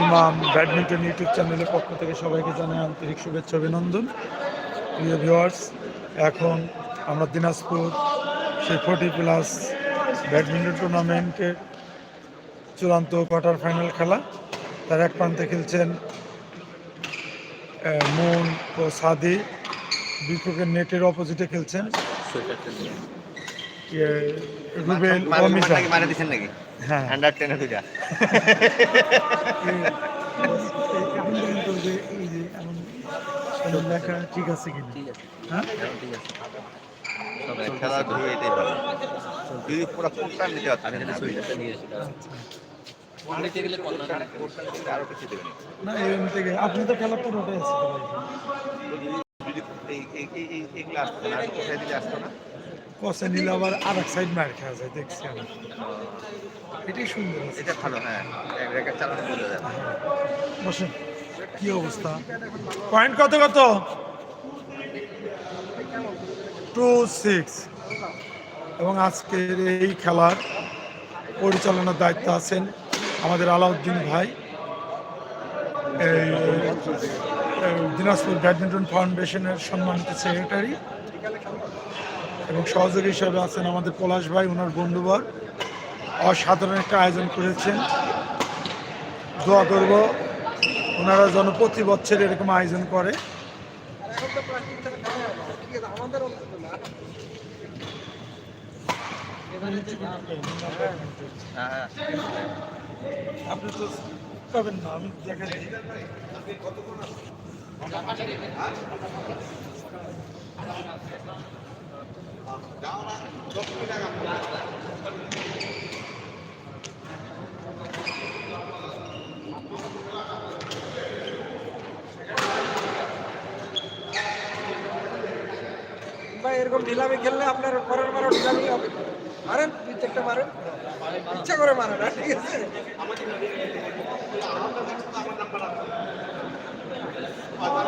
ইমাম badminton YouTube চ্যানেলের পক্ষ থেকে সবাইকে জানাই আন্তরিক শুভেচ্ছা অভিনন্দন প্রিয় ভিউয়ার্স এখন আমরা দিনাজপুর সেই ফোর্টি প্লাস ব্যাডমিন্টন টুর্নামেন্টের চূড়ান্ত কোয়ার্টার ফাইনাল খেলা তার এক প্রান্তে খেলছেন মুন ও সাদি বিপক্ষের নেটের অপোজিটে খেলছেন ইয়ে, রুবেল হ্যাঁ। আন্ডার টেনে দুইটা লেখা ঠিক আছে কিনা হ্যাঁ খেলা ধরে এটাই ভালো যদি পুরো এমনি আপনি তো খেলা পুরোটাই আছে এই এই এই আসতো না কষে নিলে আবার আর এক সাইড মার খাওয়া যায় দেখছি আমি। এটাই সুন্দর এটা ভালো হ্যাঁ। চালানো বোঝা যায় বসেন কি অবস্থা? পয়েন্ট কত কত? টু সিক্স এবং আজকের এই খেলার পরিচালনার দায়িত্ব আছেন আমাদের আলাউদ্দিন ভাই। দিনাজপুর ব্যাডমিন্টন ফাউন্ডেশনের সম্মানিত সেক্রেটারি এবং সহযোগী হিসাবে আছেন আমাদের পলাশ ভাই ওনার বন্ধুবর। অসাধারণ একটা আয়োজন করেছেন। দোয়া করব ওনারা যেন প্রতি বছর এরকম আয়োজন করে। আপনি তো পাবেন না, আমি দেখা দিই। ভাই এরকম ঢিলামি খেললে আপনার পরের বারও ঢিলামি হবে। মারেন চারটা মারেন। ইচ্ছা করে মারেন হ্যাঁ, ঠিক আছে। ইমন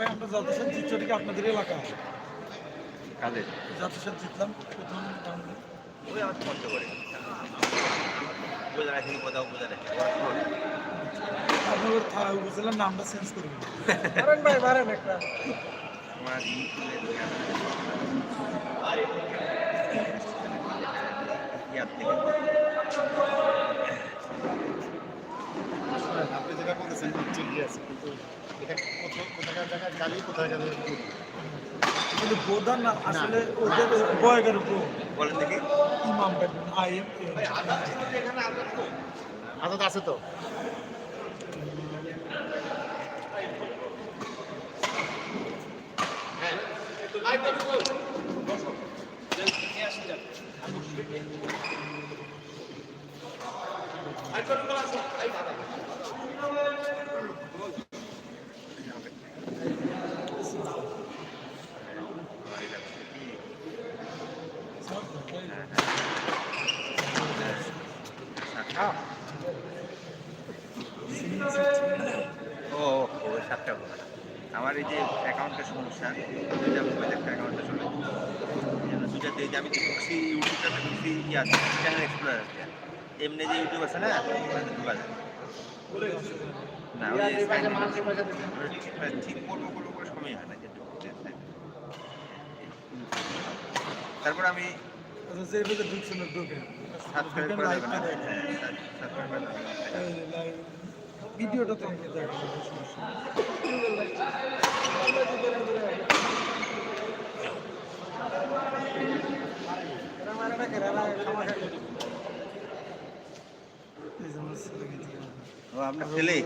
ভাই আমরা জাতিসান জিতছি কি আপনাদের এলাকা? কাদের? জাতিসান জিতলাম প্রথম ওই আমার কষ্ট করে। বোঝা রাখেনি কোথাও রাখে উপজেলার নামটা চেঞ্জ করবেন ভাই একটা। আমার থেকে আপনি যেটা বলেছেন ঠিকই আছে কিন্তু এটা কোথাকার জায়গায় গালি কোথায় জায়গায় কিন্তু বোধান না আসলে ওদের বয়গের উপর বলেন দেখি ইমাম আই এম আদত আছে তো ও সাতটা আমার এই যে অ্যাকাউন্টের সমস্যা দুইটা মোবাইল একটা অ্যাকাউন্টে চলে দুইটা দিয়ে আমি ঢুকছি ইউটিউবটাতে ঢুকছি ইয়া এমনি যে ইউটিউব আছে না না ঠিক করব করব করে সময় হয় না তারপর আমি আচ্ছা হ্যাঁ ভিডিওটা তো। এরা ও, আপনার ছেলে?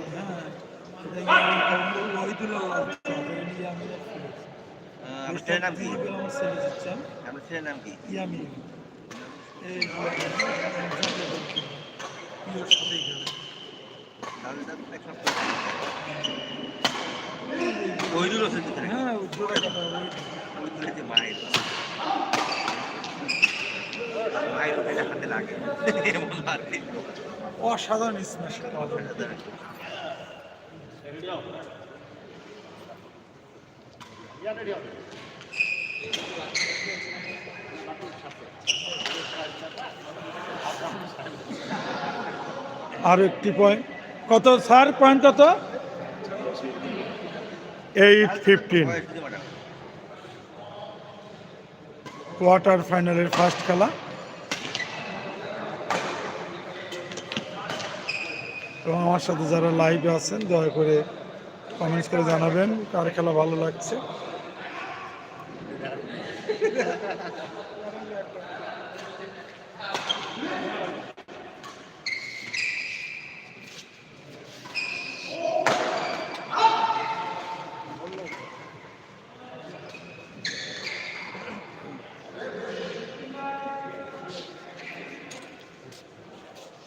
আপনার ছেলের নাম কি? আপনার ছেলের নাম কি? ওইদুল হ্যাঁ ওইদুল মায়ের মায়ের লাগে। মারতে অসাধারণ স্ম্যাশ পাওয়া আর একটি পয়েন্ট কত স্যার? পয়েন্ট কত? Eight fifteen. কোয়ার্টার ফাইনালের ফার্স্ট খেলা। এবং আমার সাথে যারা লাইভে আছেন, দয়া করে কমেন্টস করে জানাবেন কার খেলা ভালো লাগছে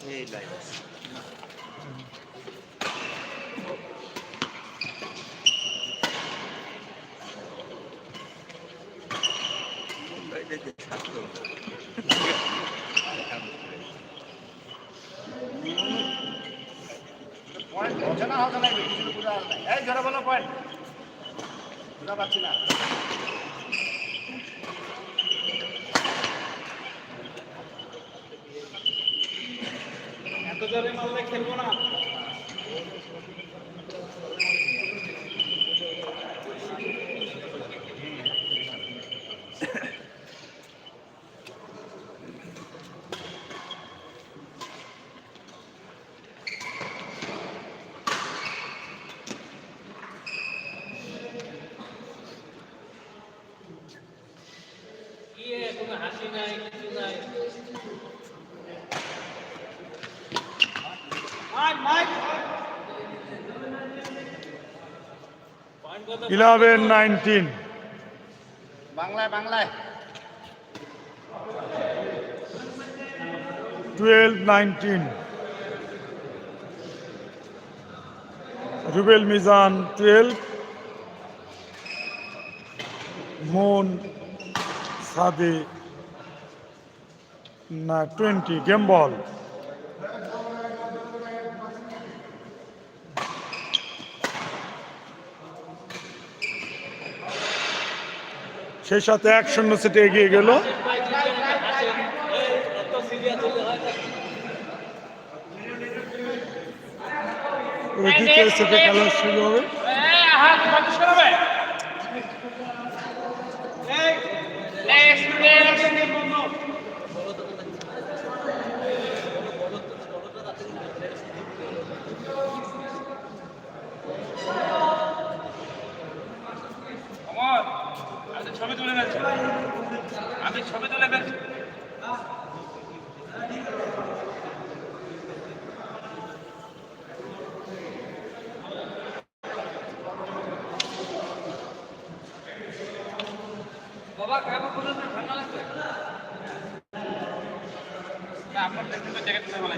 এই লাইন মুম্বাইতে যে ছাত্র পয়েন্ট হচ্ছে না হচ্ছে না কিছু বোঝা না। এই জোরে বলো পয়েন্ট বোঝা পাচ্ছি না। Eleven nineteen. বাংলায় বাংলায়। Twelve nineteen. Rubel Mizan twelve. মন সাদে না টোয়েন্টি গেম বল। সেই সাথে এক শূন্য সেটে এগিয়ে গেল দ্বিতীয় সেটে খেলা শুরু হবে আমি ছবি তুলে ফেলছি আমি ছবি তুলে ফেলছি বাবা কেমন বলুন ঠান্ডা লাগছে না দেখতে তুলে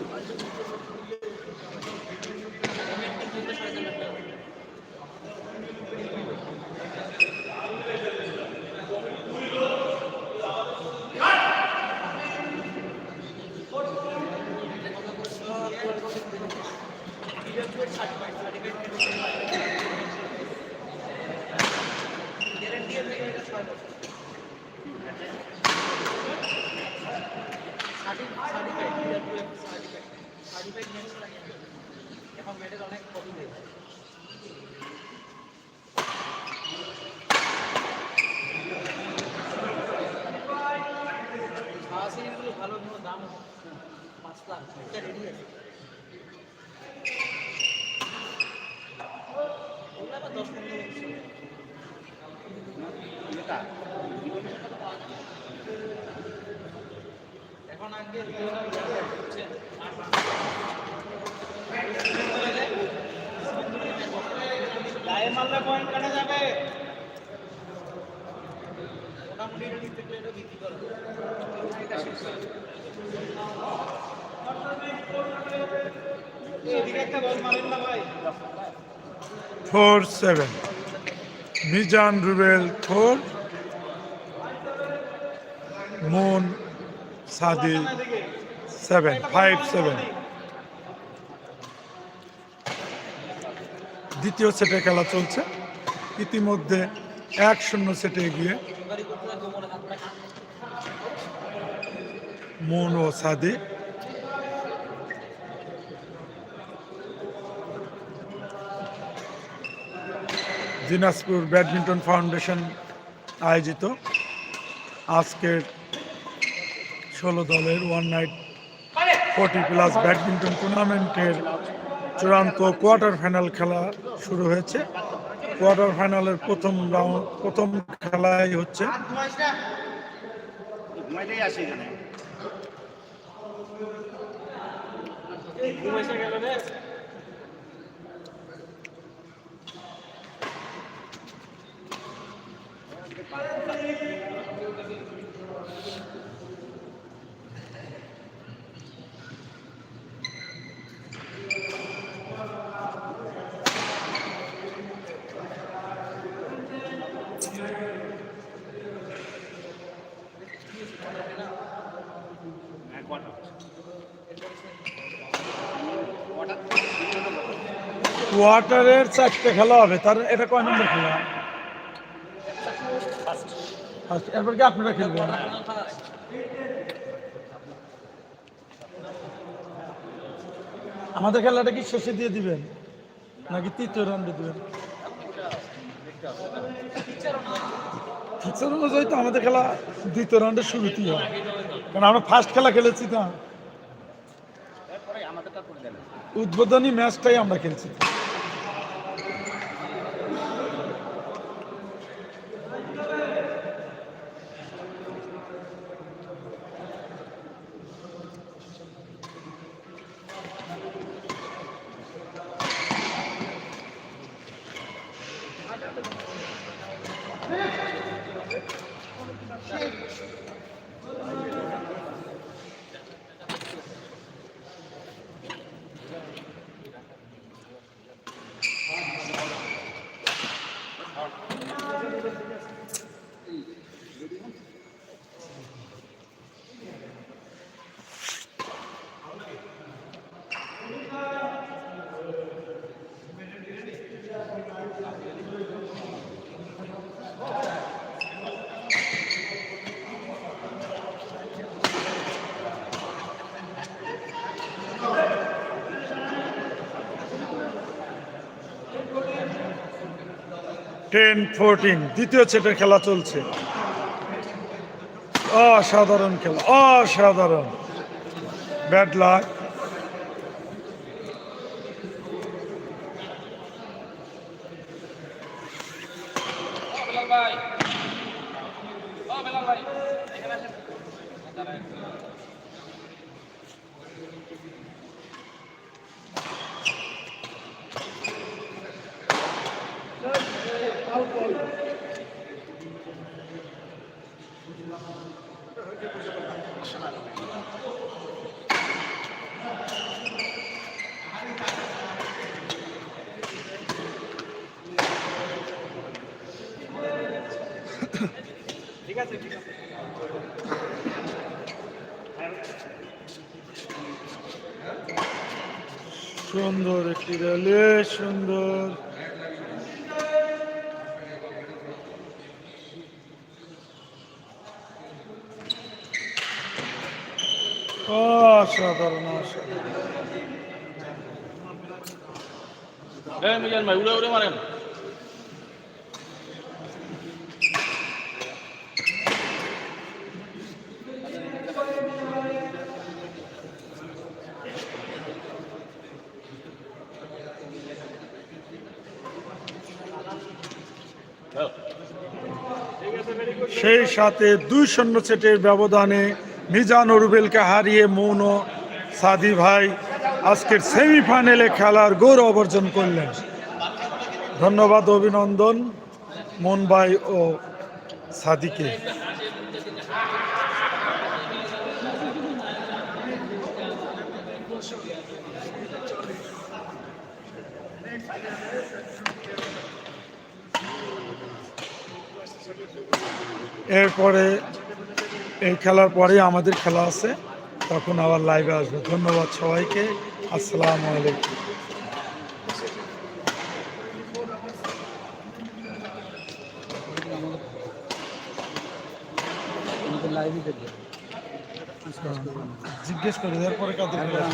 এখন আগে হচ্ছে গায়ে পয়েন্ট কাটা যাবে মোটামুটি ভিত্তি four seven Mizan Rubel four Moon Sadi seven five seven দ্বিতীয় সেটে খেলা চলছে। ইতিমধ্যে এক শূন্য সেটে এগিয়ে মুন ও সাদি দিনাজপুর ব্যাডমিন্টন ফাউন্ডেশন আয়োজিত। আজকের ষোলো দলের one night forty plus badminton টুর্নামেন্টের চূড়ান্ত কোয়ার্টার ফাইনাল খেলা শুরু হয়েছে। কোয়ার্টার ফাইনালের প্রথম রাউন্ড প্রথম খেলাই হচ্ছে এখানে হ্যাঁ কোয়ার্টার কোয়ার্টারের চারটে খেলা হবে। তার এটা কয় নম্বর খেলা? First, এরপর কি আপনারা খেলবেন? আমাদের খেলাটা কি শেষে দিয়ে দিবেন? নাকি তৃতীয় রাউন্ডে দিবেন? ফিক্সার অনুযায়ী তো আমাদের খেলা দ্বিতীয় রাউন্ডের শুরুতেই হয়। কারণ আমরা ফার্স্ট খেলা খেলেছি দেন। উদ্বোধনী ম্যাচটাই আমরা খেলছি। টেন ফোরটিন দ্বিতীয় সেটের খেলা চলছে। অসাধারণ খেলা অসাধারণ। ব্যাড লাক সুন্দর একটি র্যালি সুন্দর অসাধারণ ভাই উড়ে উড়ে মারেন। সেই সাথে দুই শূন্য সেটের ব্যবধানে মিজান রুবেলকে হারিয়ে মৌন সাদি ভাই আজকের সেমিফাইনালে খেলার গৌরব অর্জন করলেন। ধন্যবাদ, অভিনন্দন মন ভাই ও সাদিকে। এরপরে এই খেলার পরে আমাদের খেলা আছে তখন আবার লাইভে আসবে। ধন্যবাদ সবাইকে আসসালামু আলাইকুম। জিজ্ঞেস করি এরপরে কাদের খেলা?